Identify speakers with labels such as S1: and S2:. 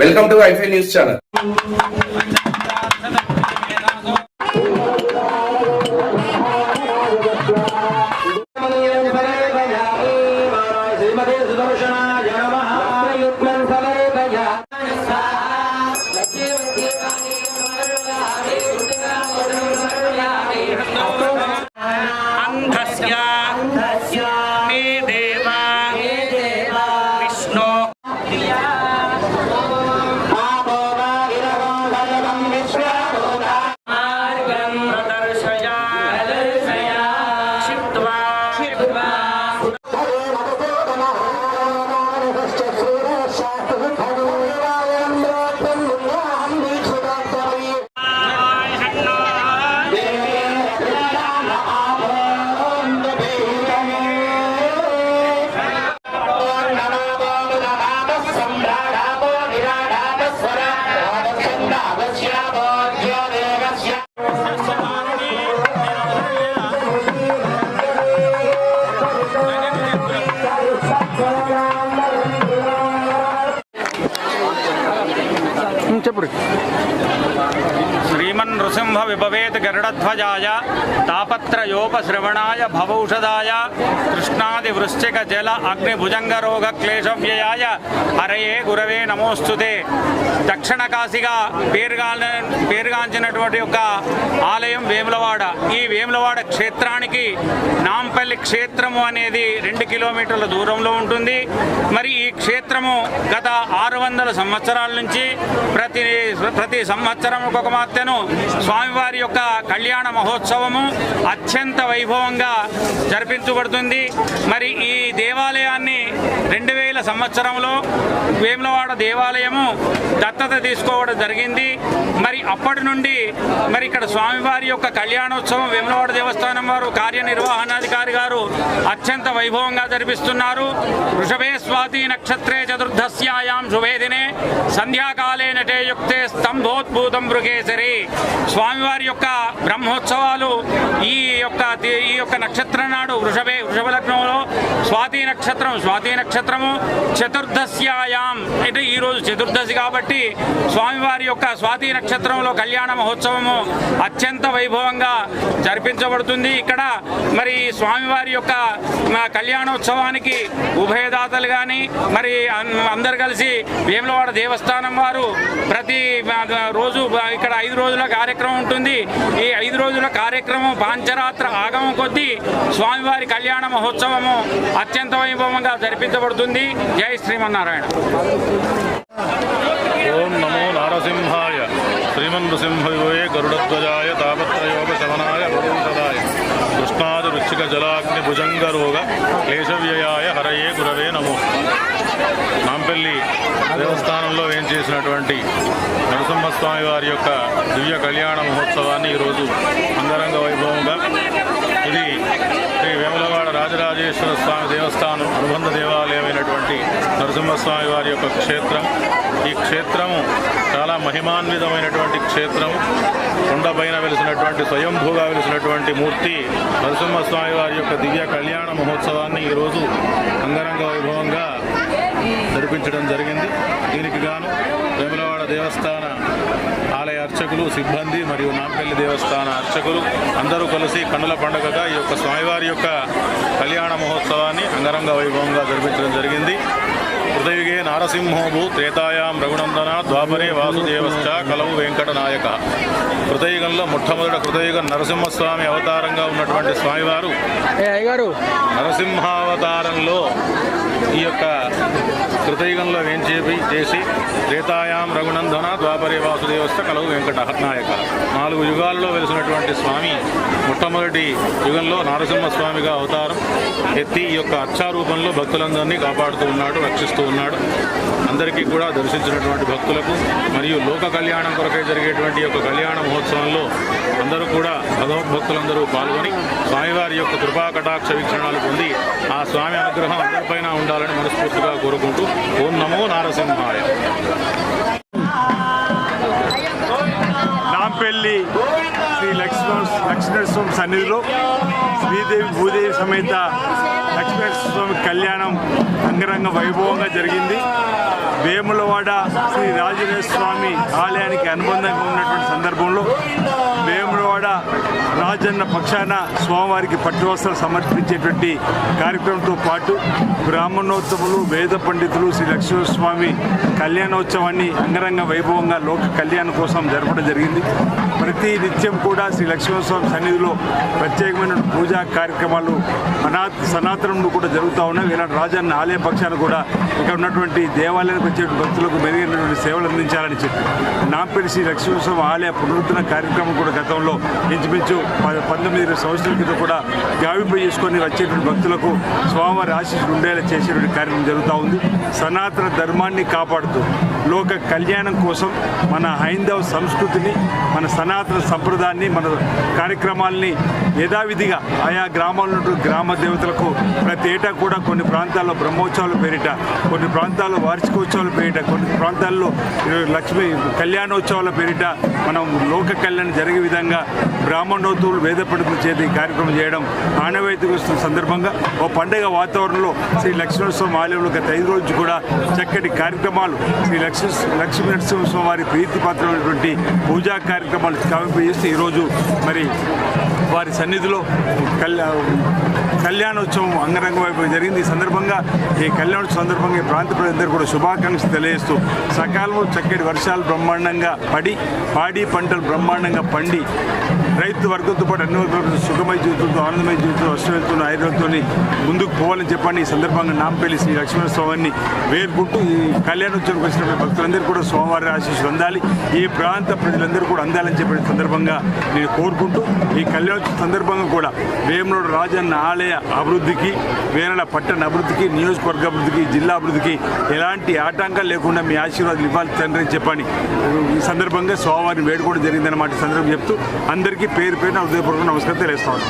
S1: Welcome to ఐఫై news channel
S2: Shriman Nrusimha విభవేత్ గరుడధ్వజాయ తాపత్రయోపశ్రవణాయ భవౌషధాయ కృష్ణాది వృశ్చిక జల అగ్ని భుజంగ రోగ క్లేశవ్యయాయ హరయే గురవే నమోస్తుతే దక్షిణ కాశీగా పేరుగాన పేరుగాంచినటువంటి యొక్క ఆలయం వేములవాడ. ఈ వేములవాడ క్షేత్రానికి నాంపల్లి క్షేత్రము అనేది రెండు కిలోమీటర్ల దూరంలో ఉంటుంది. మరి ఈ క్షేత్రము గత ఆరు వందల సంవత్సరాల నుంచి ప్రతి ప్రతి సంవత్సరం ఒక మాత్యను స్వామివారి యొక్క కళ్యాణ మహోత్సవము అత్యంత వైభవంగా జరిపించబడుతుంది. మరి ఈ దేవాలయాన్ని రెండు వేల సంవత్సరంలో వేములవాడ దేవాలయము దత్తత తీసుకోవడం జరిగింది. మరి అప్పటి నుండి మరి ఇక్కడ స్వామివారి యొక్క కళ్యాణోత్సవం వేములవాడ దేవస్థానం వారు కార్యనిర్వహణాధికారి గారు అత్యంత వైభవంగా జరిపిస్తున్నారు. వృషభే స్వాతి నక్షత్రే చతుర్దశ్యాయాం శుభేదినే సంధ్యాకాలే నటే యుక్తే స్తంభోద్భూతం మృగేశరి స్వామివారి యొక్క బ్రహ్మోత్సవాలు ఈ యొక్క ఈ యొక్క నక్షత్రం నాడు వృషభే వృషభ లగ్నంలో స్వాతి నక్షత్రం స్వాతి నక్షత్రము చతుర్దశ్యాయాం. అంటే ఈరోజు చతుర్దశి కాబట్టి స్వామివారి యొక్క స్వాతి నక్షత్రంలో కళ్యాణ మహోత్సవము అత్యంత వైభవంగా జరిపించబడుతుంది. ఇక్కడ మరి స్వామివారి యొక్క కళ్యాణోత్సవానికి ఉభయదాతలు కానీ మరి అందరు కలిసి వేములవాడ దేవస్థానం వారు ప్రతి రోజు ఇక్కడ ఐదు రోజుల కార్యక్రమం ఉంటుంది. ఈ ఐదు రోజుల కార్యక్రమం పాంచరాత్ర ఆగమం కొద్దీ స్వామివారి కళ్యాణ మహోత్సవము అత్యంత వైభవంగా జరిపించబడుతుంది. జై శ్రీమన్నారాయణ.
S3: ఓం నమో నారసింహాయ. శ్రీమన్సింహయోయే గరుడధ్వజాయ తాపత్రయోగశమనాయ భగవంతదాయ. కృష్ణాది వృచ్చిక జలాగ్ని భుజంగ రోగ క్లేశవ్యయాయ హరయే గురవే నమో. నాంపల్లి దేవస్థానంలో ఏం చేసినటువంటి నరసింహస్వామి వారి యొక్క దివ్య కళ్యాణ మహోత్సవాన్ని ఈరోజు అంగరంగ వైభవంగా ఇది శ్రీ వేములవాడ రాజరాజేశ్వర స్వామి దేవస్థానం అనుబంధ దేవాలయమైనటువంటి నరసింహస్వామి వారి యొక్క క్షేత్రం. ఈ క్షేత్రము చాలా మహిమాన్వితమైనటువంటి క్షేత్రం కొండపైన వెలిసినటువంటి స్వయంభూగా వెలిసినటువంటి మూర్తి నరసింహస్వామి వారి యొక్క దివ్య కళ్యాణ మహోత్సవాన్ని ఈరోజు అంగరంగ వైభవంగా జరిపించడం జరిగింది. దీనికి గాను వేములవాడ దేవస్థాన ఆలయ అర్చకులు సిబ్బంది మరియు నాంపల్లి దేవస్థాన అర్చకులు అందరూ కలిసి కన్నుల పండుగగా ఈ యొక్క స్వామివారి యొక్క కళ్యాణ మహోత్సవాన్ని అంగరంగ వైభవంగా జరిపించడం జరిగింది. హృదయుగే నారసింహోభూ త్రేతాయాం రఘునందన ద్వాపరే వాసుదేవశ్చ కలవు వెంకట నాయక కృతయుగంలో మొట్టమొదటి కృతయుగం నరసింహస్వామి అవతారంగా ఉన్నటువంటి స్వామివారు నరసింహావతారంలో ఈ యొక్క కృతయుగంలో వేంచేపి చేసి త్రేతాయాం రఘునందన ద్వాపరి వాసుదేవస్థ కలవు వెంకట నాయక నాలుగు యుగాల్లో వెలిసినటువంటి స్వామి మొట్టమొదటి యుగంలో నరసింహస్వామిగా అవతారం ఎత్తి ఈ యొక్క అచ్చారూపంలో భక్తులందరినీ కాపాడుతూ ఉన్నాడు రక్షిస్తూ ఉన్నాడు. అందరికీ కూడా దర్శించినటువంటి భక్తులకు మరియు లోక కళ్యాణం కొరకై జరిగేటువంటి యొక్క కళ్యాణ మహోత్సవంలో అందరూ కూడా భగవద్భక్తులందరూ పాల్గొని స్వామివారి యొక్క కృపా కటాక్ష వీక్షణాలు పొంది ఆ స్వామి అనుగ్రహం అందరిపైన ఉండాలని మనస్ఫూర్తిగా కోరుకుంటూ ఓం నమో నారసింహాయ.
S4: నాంపల్లి
S1: శ్రీ లక్ష్మణ లక్ష్మణస్వామి సన్నిధిలో శ్రీదేవి భూదేవి సమేత లక్ష్మణస్వామి కళ్యాణం అంగరంగ వైభవంగా జరిగింది. వేములవాడ శ్రీ రాజరాజ స్వామి ఆలయానికి అనుబంధంగా ఉన్నటువంటి సందర్భంలో వేములవాడ రాజన్న పక్షాన స్వామివారికి పట్టువస్త్రం సమర్పించేటువంటి కార్యక్రమంతో పాటు బ్రాహ్మణోత్సవులు వేద పండితులు శ్రీ లక్ష్మీస్వామి కళ్యాణోత్సవాన్ని అంగరంగ వైభవంగా లోక కళ్యాణం కోసం జరపడం జరిగింది. ప్రతి నిత్యం కూడా శ్రీ లక్ష్మీస్వామి సన్నిధిలో ప్రత్యేకమైన పూజా కార్యక్రమాలు అనా సనాతనంలో కూడా జరుగుతూ ఉన్నాయి. ఇలాంటి రాజన్న ఆలయ పక్షాన కూడా ఇక్కడ ఉన్నటువంటి దేవాలయానికి వచ్చే భక్తులకు మెరుగైనటువంటి సేవలు అందించాలని చెప్పి. నాంపేట శ్రీ లక్ష్మీస్వామి ఆలయ పునరుద్ధరణ కార్యక్రమం కూడా గతంలో ఇంచుమించు పంతొమ్మిది ఇరవై సంవత్సరాల క్రితం కూడా గావింప చేసుకొని వచ్చేటువంటి భక్తులకు స్వామివారి ఆశీస్సులు ఉండేలా చేసేటువంటి కార్యక్రమం జరుగుతూ ఉంది. సనాతన ధర్మాన్ని కాపాడుతూ లోక కళ్యాణం కోసం మన హైందవ సంస్కృతిని మన సనాతన సంప్రదాయాన్ని మన కార్యక్రమాల్ని యథావిధిగా ఆయా గ్రామాల్లో గ్రామ దేవతలకు ప్రతి ఏటా కూడా కొన్ని ప్రాంతాల్లో బ్రహ్మోత్సవాలు పేరిట కొన్ని ప్రాంతాల్లో వార్షికోత్సవాలు పేరిట కొన్ని ప్రాంతాల్లో లక్ష్మి లక్ష్మీ కళ్యాణోత్సవాల పేరిట మనం లోక కళ్యాణం జరిగే విధంగా బ్రాహ్మణోత్సవులు వేద పండితుల చేతి కార్యక్రమం చేయడం ఆనవాయితీకి వస్తున్న సందర్భంగా ఓ పండుగ వాతావరణంలో శ్రీ లక్ష్మీనరసింహ ఆలయంలో గత ఐదు రోజులు కూడా చక్కటి కార్యక్రమాలు శ్రీ లక్ష్మీ లక్ష్మీ నరసింహస్వామి వారి ప్రీతిపాత్రమైనటువంటి పూజా కార్యక్రమాలు కావింపజేస్తూ ఈరోజు మరి వారి సన్నిధిలో కళ్యా కళ్యాణోత్సవం అంగరంగ వైపు జరిగింది. ఈ సందర్భంగా ఈ కళ్యాణోత్సవం సందర్భంగా ఈ ప్రాంత ప్రజలందరూ కూడా శుభాకాంక్షలు తెలియజేస్తూ సకాలంలో చక్కటి వర్షాలు బ్రహ్మాండంగా పడి పాడి పంటలు బ్రహ్మాండంగా పండి రైతు వర్గంతో పాటు అన్ని సుఖమై సుఖమయ జీవితంతో ఆనందమయ జీవితంతో వర్షంతో ఆయుర్వేదంతో ముందుకు పోవాలని చెప్పని ఈ సందర్భంగా నాంపల్లి శ్రీ లక్ష్మణ స్వామిని వేరుకుంటూ ఈ కళ్యాణోత్సవానికి వచ్చిన భక్తులందరూ కూడా స్వామివారి ఆశీస్సులు అందాలి. ఈ ప్రాంత ప్రజలందరూ కూడా అందాలని చెప్పిన సందర్భంగా నేను కోరుకుంటూ ఈ కళ్యాణ సందర్భంగా కూడా వేమనోడు రాజన్న ఆలయ అభివృద్ధికి వేరల పట్టణ అభివృద్ధికి నియోజకవర్గ అభివృద్ధికి జిల్లా అభివృద్ధికి ఎలాంటి ఆటంకాలు లేకుండా మీ ఆశీర్వాదాలు ఇవ్వాలి తండ్రి అని చెప్పని ఈ సందర్భంగా స్వామివారిని వేడుకోవడం జరిగిందన్నమాట సందర్భం చెప్తూ అందరికీ పేరు పేరున హృదయపూర్వక నమస్కారం తెలియస్తాను